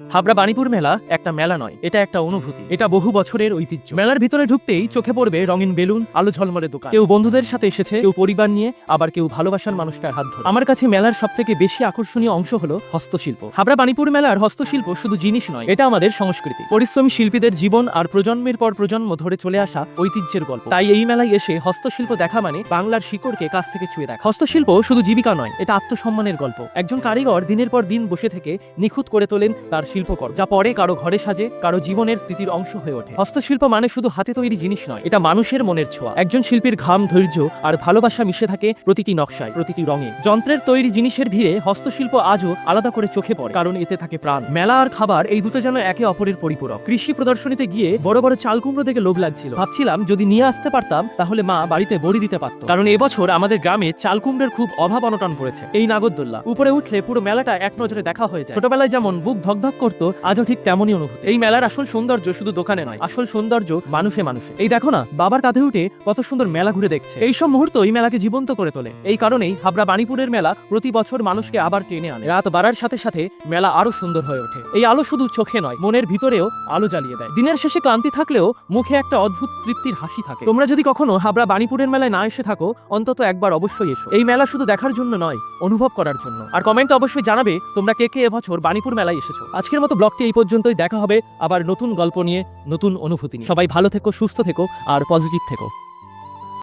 হাবড়া বাণীপুর মেলা একটা মেলা নয়, এটা একটা অনুভূতি। এটা বহু বছরের ঐতিহ্য। মেলার ভিতরে ঢুকতেই চোখে পড়বে রঙিন বেলুন, আলো ঝলমলে দোকান। কেউ বন্ধুদের সাথে এসেছে, কেউ পরিবার নিয়ে, আবার কেউ ভালোবাসার মানুষটার হাত ধরে। আমার কাছে মেলার সব থেকে বেশি আকর্ষণীয় অংশ হলো হস্তশিল্প। হাবড়া বাণীপুর মেলার হস্তশিল্প শুধু জিনিস নয়, এটা আমাদের সংস্কৃতি। পরিশ্রমী শিল্পীদের জীবন আর প্রজন্মের পর প্রজন্ম ধরে চলে আসা ঐতিহ্যের গল্প। তাই এই মেলায় এসে হস্তশিল্প দেখা মানে বাংলার শিকড়কে কাছ থেকে ছুঁয়ে দেখা। হস্তশিল্প শুধু জীবিকা নয়, এটা আত্মসম্মানের গল্প। একজন কারিগর দিনের পর দিন বসে থেকে নিখুঁত করে তোলেন তার শিল্পকর্ম, যা পরে কারও ঘরে সাজে, কারও জীবনের স্মৃতির অংশ হয়ে ওঠে। হস্তশিল্প মানে শুধু হাতে তৈরি জিনিস নয়, এটা মানুষের মনের ছোঁয়া। একজন শিল্পীর ঘাম ধৈর্য আর ভালোবাসা মিশে থাকে প্রতিটি নকশায়, প্রতিটি রঙে। যন্ত্রের তৈরি জিনিসের ভিড়ে হস্তশিল্প আজও আলাদা করে চোখে পড়ে, কারণ এতে থাকে প্রাণ। মেলা আর খাবার, এই দুটো যেন একে অপরের পরিপূরক। কৃষি প্রদর্শনীতে গিয়ে বড় বড় চাল কুমড়ো দেখে লোভ লাগছিল। ভাবছিলাম, যদি নিয়ে আসতে পারতাম, তাহলে মা বাড়িতে বড়ি দিতে পারত। কারণ এবছর আমাদের গ্রামে চাল খুব অভাব অনটন পড়েছে। এই নাগরদোল্লা। উপরে উঠলে পুরো মেলাটা এক নজরে দেখা হয়ে যায়। ছোটবেলায় যেমন বুক ধকধক করতো, আজও ঠিক তেমনই অনুভূতি। এই মেলার আসল সৌন্দর্য শুধু দোকানে নয়, আসল সৌন্দর্য মানুষে মানুষে। এই দেখো না, বাবার কাঁধে উঠে কত সুন্দর মেলা ঘুরে দেখছে। এই সব মুহূর্ত এই মেলাকে জীবন্ত করে তোলে। এই কারণেই হাবড়া বাণীপুরের মেলা প্রতি বছর মানুষকে আবার টেনে আনে। রাত বাড়ার সাথে সাথে মেলা আরও সুন্দর হয়ে ওঠে। এই আলো শুধু চোখে নয়, মনের ভিতরেও আলো জ্বালিয়ে দেয়। দিনের শেষে ক্লান্তি থাকলেও মুখে একটা অদ্ভুত তৃপ্তির হাসি থাকে। তোমরা যদি কখনো হাবড়া বাণীপুরের মেলায় না এসে থাকো, অন্তত একবার অবশ্যই এসো। এই মেলা শুধু দেখার জন্য নয়, অনুভব করার জন্য। আর কমেন্টে অবশ্যই জানাবে তোমরা কে কে এবছর বাণীপুর মেলায় এসেছ। আজকের মতো ব্লগটি এই পর্যন্তই। দেখা হবে আবার নতুন গল্প নিয়ে, নতুন অনুভূতি নিয়ে। সবাই ভালো থেকো, সুস্থ থেকো, আর পজিটিভ থেকো।